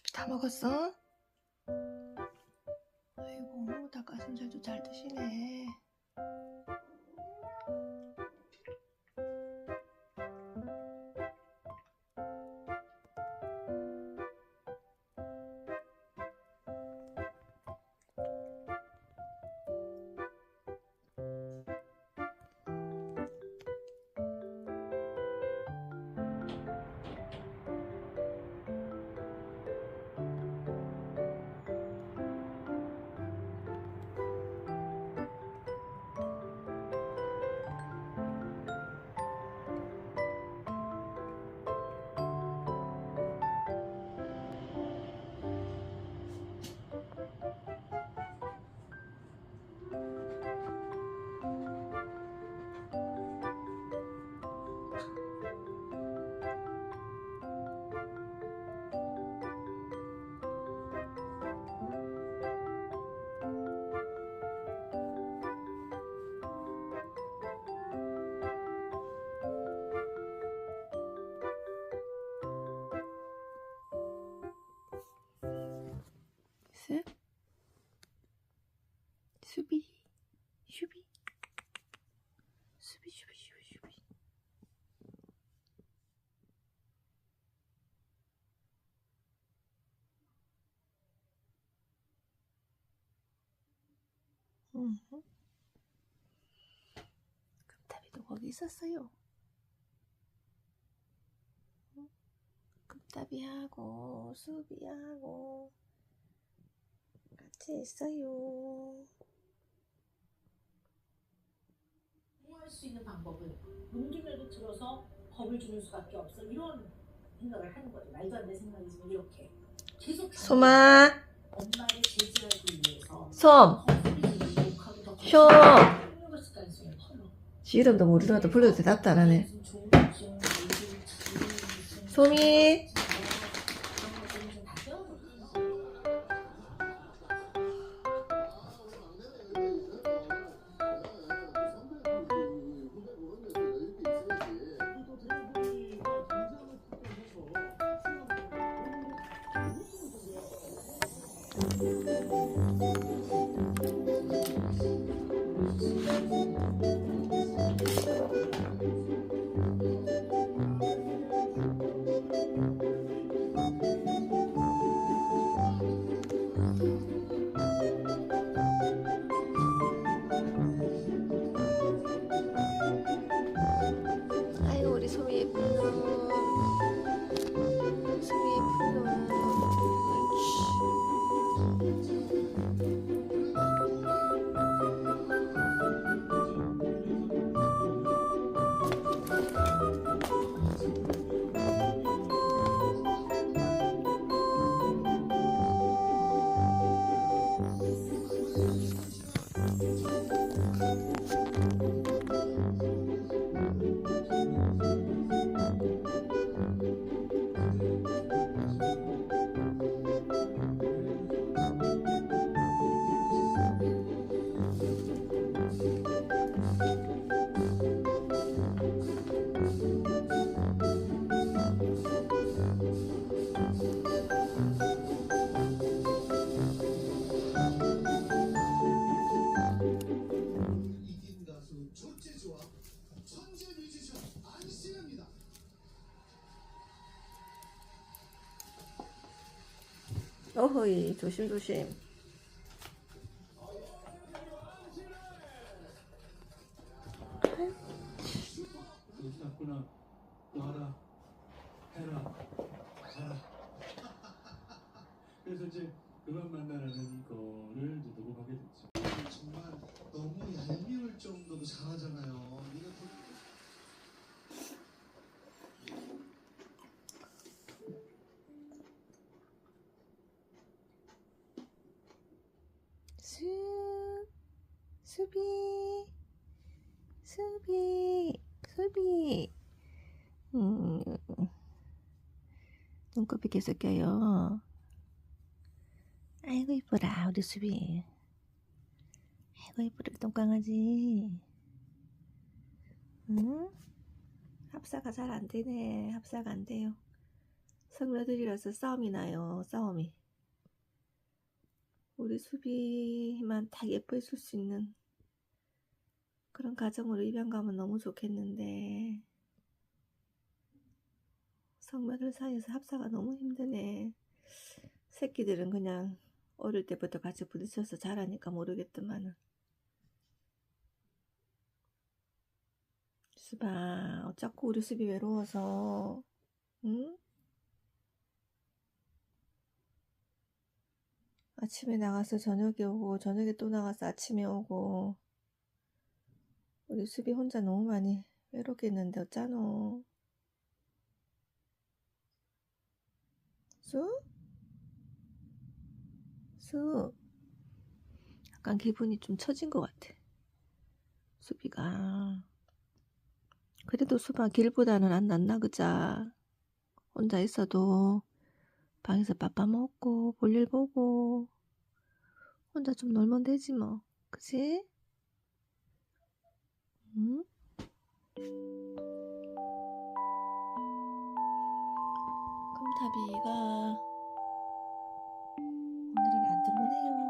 수비 다 먹었어? 아이고 닭가슴살도 잘 드시네. 음. 금탑이도 거기 있었어요. 응? 금탑이하고 수비하고 같이 있어요. 할수 있는 방법은 용기를 들어서 겁을 주는 수밖에 없어 이런 생각을 하는 거죠 말도 안 되는 생각이지만 이렇게 계속 소마, 엄마를 제지하기 위해서 솜, 쇼. 커요 지름도 모르더라도 불러도 대답도 안 하네. 소미. Thank you. 어허이 조심 조심. 괜찮구나. 놔라. 해라. 가라. 그래서 이제 그만 만나라는 거를 이제 녹음하게 됐죠. 정말 너무 얄미울 정도로 잘하잖아요. 네가 또 수 수비. 수비. 수비. 음. 눈곱이 계속 껴요. 아이고 이뻐라. 우리 수비. 아이고 이뻐라. 똥강아지. 응? 합사가 잘 안 되네. 합사가 안 돼요. 성녀들이라서 싸움이 나요. 싸움이. 우리 수비만 다 예뻐해 줄 수 있는 그런 가정으로 입양 가면 너무 좋겠는데 성매들 사이에서 합사가 너무 힘드네. 새끼들은 그냥 어릴 때부터 같이 부딪혀서 자라니까 모르겠더만은. 수바, 어쩌고 우리 수비 외로워서, 응? 아침에 나가서 저녁에 오고, 저녁에 또 나가서 아침에 오고, 우리 수비 혼자 너무 많이 외롭겠는데, 어쩌노? 수? 수? 약간 기분이 좀 처진 것 같아. 수비가. 그래도 수바 길보다는 안 낫나, 그자. 혼자 있어도 방에서 밥밥 먹고, 볼일 보고, 혼자 좀 놀면 되지, 뭐. 그지? 응? 금타비가 오늘은 안 들어오네요.